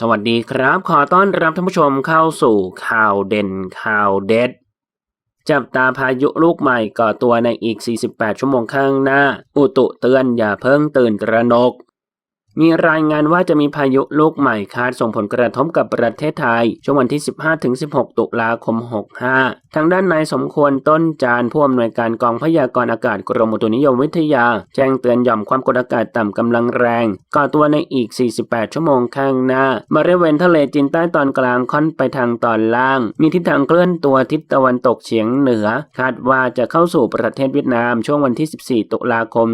สวัสดีครับ ขอต้อนรับท่านผู้ชมเข้าสู่ข่าวเด่นข่าวเด็ด จับตาพายุลูกใหม่ก่อตัวในอีก 48 ชั่วโมงข้างหน้า อุตุเตือนอย่าเพิ่งตื่นตระหนก มีรายงานว่าจะมีพายุลูกใหม่คาดส่งผลกระทบกับประเทศไทย ช่วงวันที่ 15-16 ตุลาคม 65 ทางด้านนายสมควรต้นจานผู้อำนวยการกองพยากรณ์อากาศกรมอุตุนิยมวิทยา แจ้งเตือนหย่อมความกดอากาศต่ำกำลังแรงก่อตัวในอีก 48 ชั่วโมงข้างหน้าบริเวณทะเลจีนใต้ตอนกลางค่อนไปทางตอนล่าง มีทิศทางเคลื่อนตัวทิศตะวันตกเฉียงเหนือ คาดว่าจะเข้าสู่ประเทศเวียดนามช่วงวันที่ 14 ตุลาคม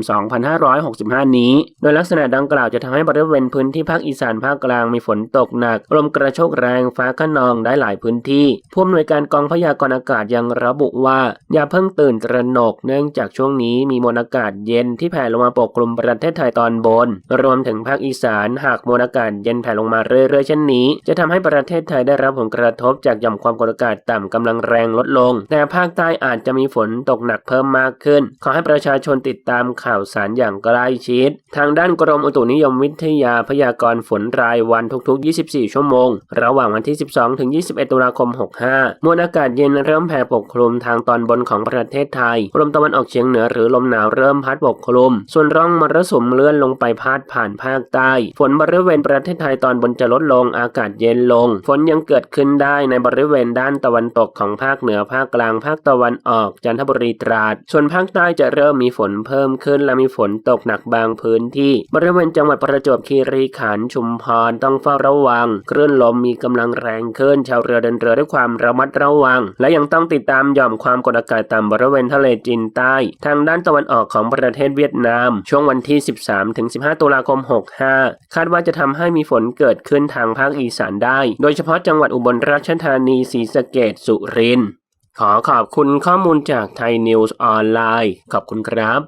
2565 นี้ โดยลักษณะดังกล่าวจะทำให้บริเวณพื้นที่ภาคอีสานภาคกลางมีฝนตกหนักลมกระโชกแรงฟ้าขนองได้หลายพื้นที่ผู้อำนวยการกองพยากรณ์อากาศยังระบุว่า อย่าเพิ่งตื่นตระหนก เนื่องจากช่วงนี้มีมวลอากาศเย็นที่แผ่ลงมาปกคลุมประเทศไทยตอนบน รวมถึงภาคอีสานหากมวลอากาศเย็นแผ่ลงมาเรื่อยๆเช่นนี้ จะทำให้ประเทศไทยได้รับผลกระทบจากหย่อมความกดอากาศต่ำกำลังแรงลดลง แต่ภาคใต้อาจจะมีฝนตกหนักเพิ่มมากขึ้น ขอให้ประชาชนติดตามข่าวสารอย่างใกล้ชิด ทางด้านกรมอุตุนิยมวิทยาพยากรณ์ฝนรายวันทุกๆ 24 ชั่วโมง ระหว่างวันที่ 12 ถึง 21 ตุลาคม 65 มวลอากาศเย็นเริ่มแผ่ปกคลุมทางตอนบนของประเทศไทย ลมตะวันออกเฉียงเหนือหรือลมหนาวเริ่มพัดปกคลุม ส่วนร่องมรสุมเลื่อนลงไปพาดผ่านภาคใต้ ฝนบริเวณประเทศไทยตอนบนจะลดลง อากาศเย็นลง ฝนยังเกิดขึ้นได้ในบริเวณด้านตะวันตกของภาคเหนือภาคกลางภาคตะวันออก จันทบุรีตราด ส่วนภาคใต้จะเริ่มมีฝนเพิ่มขึ้นและมีฝนตกหนักบางพื้นที่ บริเวณจังหวัดประระจวบคีรีขันธ์ชุมพรต้องเฝ้าระวังคลื่นลมมีกำลังแรงขึ้น ชาวเรือเดินเรือด้วยความระมัดระวัง และยังต้องติดตามหย่อมความกดอากาศต่ำบริเวณทะเลจีนใต้ ทางด้านตะวันออกของประเทศเวียดนาม ช่วงวันที่ 13-15 ตุลาคม 65 คาดว่าจะทำให้มีฝนเกิดขึ้นทางภาคอีสานได้ โดยเฉพาะจังหวัดอุบลราชธานีศรีสะเกษสุรินทร์ขอขอบคุณข้อมูลจากไทยนิวส์ออนไลน์ ขอบคุณครับ